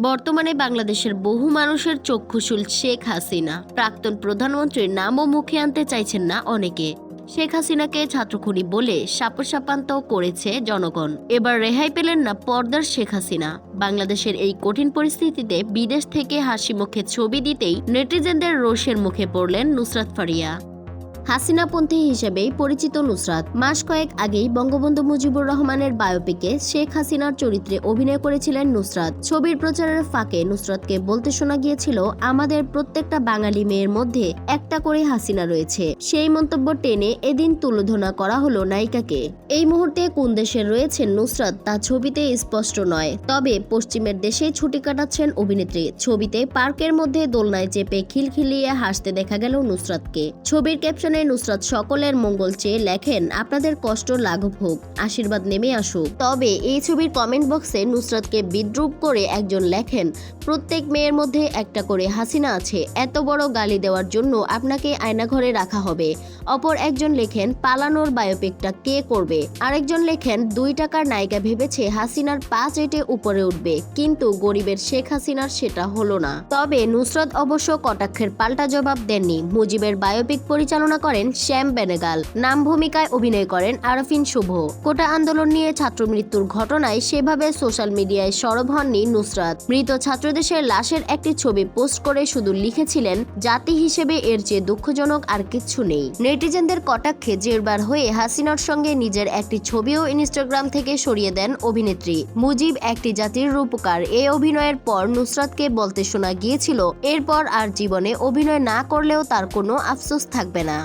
বর্তমানে বাংলাদেশের বহু মানুষের চক্ষুশুল শেখ হাসিনা। প্রাক্তন প্রধানমন্ত্রীর নামও মুখে আনতে চাইছেন না অনেকে। শেখ হাসিনাকে ছাত্রখুনি বলে সাপসাপান্ত করেছে জনগণ। এবার রেহাই পেলেন না পর্দার শেখ হাসিনা। বাংলাদেশের এই কঠিন পরিস্থিতিতে বিদেশ থেকে হাসি মুখে ছবি দিতেই নেটিজেনদের রোষের মুখে পড়লেন নুসরাত ফারিয়া। হাসিনাপন্থী হিসেবেই পরিচিত নুসরাত। মাস কয়েক আগেই বঙ্গবন্ধু মুজিবুর রহমানের বায়োপিকে শেখ হাসিনার চরিত্রে অভিনয় করেছিলেন নুসরাত। ছবির প্রচারের ফাঁকে নুসরাতকে বলতে শোনা গিয়েছিল, আমাদের প্রত্যেকটা বাঙালি মেয়ের মধ্যে একটা করে হাসিনা রয়েছে। সেই মন্তব্য টেনে এদিন তুলোধনা করা হলো নায়িকাকে। এই মুহূর্তে কোন দেশে রয়েছেন নুসরাত তা ছবিতে স্পষ্ট নয়। তবে পশ্চিমের দেশে ছুটি কাটাচ্ছেন অভিনেত্রী। ছবিতে পার্কের মধ্যে দোলনায় চেপে খিলখিলিয়ে হাসতে দেখা গেল নুসরাতকে। ছবির ক্যাপশনে নুসরাত সকলের মঙ্গল চেয়ে লেখেন, আপনাদের কষ্ট লাঘব হোক, আশীর্বাদ নেমে আসুক। তবে এই ছবির কমেন্ট বক্সে নুসরাতকে বিদ্রুপ করে একজন লেখেন, প্রত্যেক মেয়ের মধ্যে একটা করে হাসিনা আছে, এত বড় গালি দেওয়ার জন্য আপনাকে আয়নাঘরে রাখা হবে। অপর একজন লেখেন, পালানোর বায়োপিকটা কে করবে? আরেকজন লেখেন, দুই টাকার নায়িকা ভেবেছে হাসিনার পা চেটে উপরে উঠবে, কিন্তু গরিবের শেখ হাসিনার সেটা হলো না। তবে নুসরত অবশ্য কটাক্ষের পাল্টা জবাব দেননি। মুজিবের বায়োপিক পরিচালনা করেন শ্যাম বেনেগাল। নাম ভূমিকায় অভিনয় করেন আরফিন শুভ। কোটা আন্দোলন নিয়ে ছাত্র মৃত্যুর ঘটনায় সেভাবে সোশ্যাল মিডিয়ায় সরব হননি নুসরাত। মৃত ছাত্রদেশের লাশের একটি ছবি পোস্ট করে শুধু লিখেছিলেন, জাতি হিসেবে এর চেয়ে দুঃখজনক আর কিচ্ছু নেই। নেটিজেনদের কটাক্ষে জেরবার হয়ে হাসিনার সঙ্গে নিজের একটি ছবিও ইনস্টাগ্রাম থেকে সরিয়ে দেন অভিনেত্রী। মুজিব একটি জাতির রূপকার। এ অভিনয়ের পর নুসরাতকে বলতে শোনা গিয়েছিল, এরপর আর জীবনে অভিনয় না করলেও তার কোনো আফসোস থাকবে না।